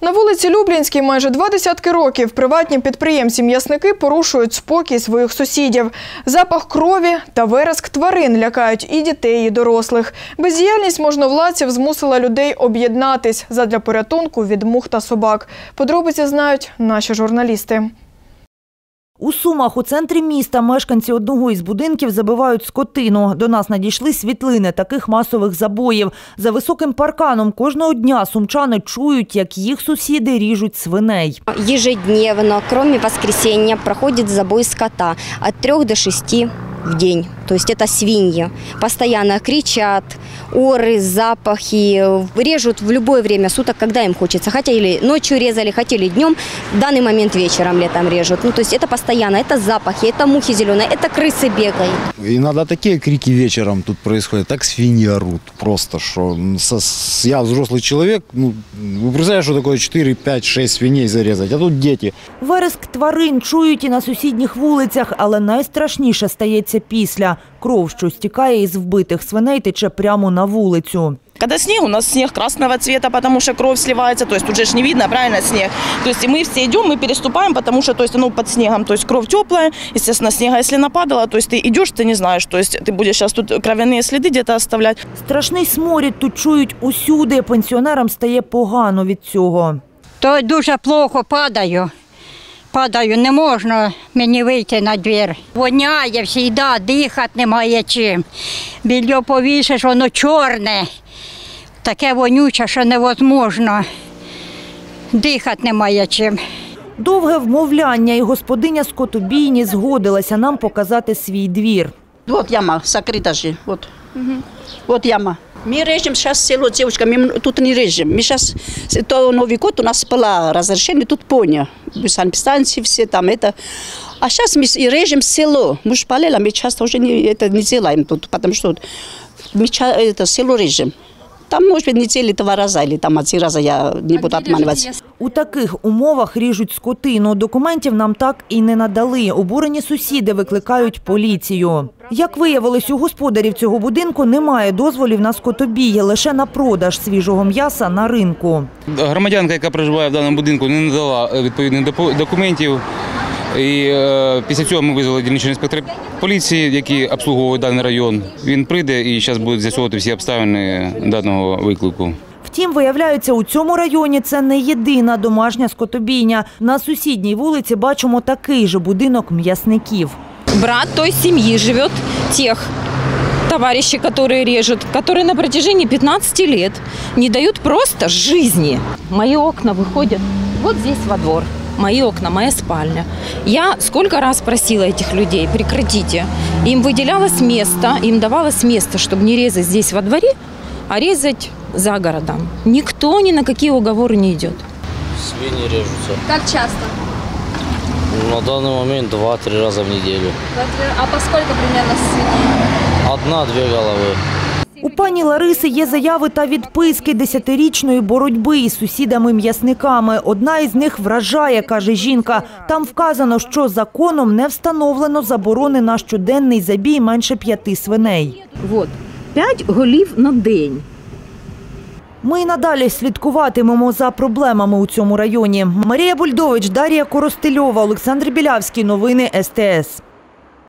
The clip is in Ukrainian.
На вулиці Люблінській майже два десятки років приватні підприємці-м'ясники порушують спокій своїх сусідів. Запах крові та вереск тварин лякають і дітей, і дорослих. Бездіяльність можновладців змусила людей об'єднатись задля порятунку від мух та собак. Подробиці знають наші журналісти. У Сумах у центрі міста мешканці одного із будинків забивають скотину. До нас надійшли світлини таких масових забоїв. За високим парканом кожного дня сумчани чують, як їх сусіди ріжуть свиней. Ежедневно, крім воскресіння, проходить забой скота від 3 до 6 в день. То есть это свиньи. Постоянно кричат, оры, запахи. Режут в любое время суток, когда им хочется. Хотели ночью резали, хотели днем. В данный момент вечером летом режут. Ну, то есть это постоянно. Это запахи, это мухи зеленые, это крысы бегают. Иногда такие крики вечером тут происходят, так свиньи орут просто, что со- с- я взрослый человек, ну, вы представляете, что такое 4, 5, 6 свиней зарезать, а тут дети. Вереск тварин чують і на сусідніх вулицях, але найстрашніше стається після. Кров, що стікає із вбитих свиней, тече прямо на вулицю. Когда снег, у нас снег красного цвета, потому что кровь сливается, то есть тут же ж не видно, правильно, снег. То есть и мы все идем, мы переступаем, потому что, то есть, ну, под снегом, то есть кровь теплая, естественно, снега если нападало, то есть ты идешь, ты не знаешь, то есть ты будешь сейчас тут кровяные следы где-то оставлять. Страшний сморід тут чують усюди. Пенсіонерам стає погано від цього. то дуже плохо падаю. Падаю, не можна мені вийти на двір. Воняє завжди, дихати немає чим. Більо повісиш, воно чорне, таке вонюче, що невозможно. Дихати немає чим. Довге вмовляння і господиня скотобійні згодилася нам показати свій двір. Вот яма сокрыта же, вот. Вот яма. Мы режем сейчас село, девочка, мы тут не режем. Мы сейчас, то Новый год у нас было разрешение, тут поня. Санэпистанции все там это. А сейчас мы и режем село. Мы же параллельно, мы часто уже не, это не делаем тут, потому что мы ча- это село режем. Там, может быть, недели два раза, или там один раза я не буду обманывать. У таких умовах ріжуть скотину. Документів нам так і не надали. Обурені сусіди викликають поліцію. Як виявилось, у господарів цього будинку немає дозволів на скотобій, лише на продаж свіжого м'яса на ринку. Громадянка, яка проживає в даному будинку, не надала е, відповідних документів. І е, після цього ми визвали дільничного інспектора поліції, який обслуговує даний район. Він прийде і зараз буде з'ясовувати всі обставини даного виклику. Втім, виявляється, у цьому районі це не єдина домашня скотобійня. На сусідній вулиці бачимо такий же будинок м'ясників. брат той семьи живет тех товарищей, которые режут, которые на протяжении 15 лет не дают просто жизни. Мои окна выходят вот здесь во двор. Мои окна, моя спальня. Я сколько раз просила этих людей, прекратите. Им выделялось место, им давалось место, чтобы не резать здесь во дворе, а резать за городом. Никто ни на какие уговоры не идет. Свиньи режутся. Как часто? На данный момент два-три раза в неделю. А по сколько примерно свиней? Одна-две головы. У пані Лариси є заяви та відписки десятирічної боротьби із сусідами-м'ясниками. Одна із них вражає, каже жінка. Там вказано, що законом не встановлено заборони на щоденний забій менше п'яти свиней. Вот. П'ять голів на день. Ми й надалі слідкуватимемо за проблемами у цьому районі. Марія Бульдович, Дар'я Коростельова, Олександр Білявський. Новини СТС.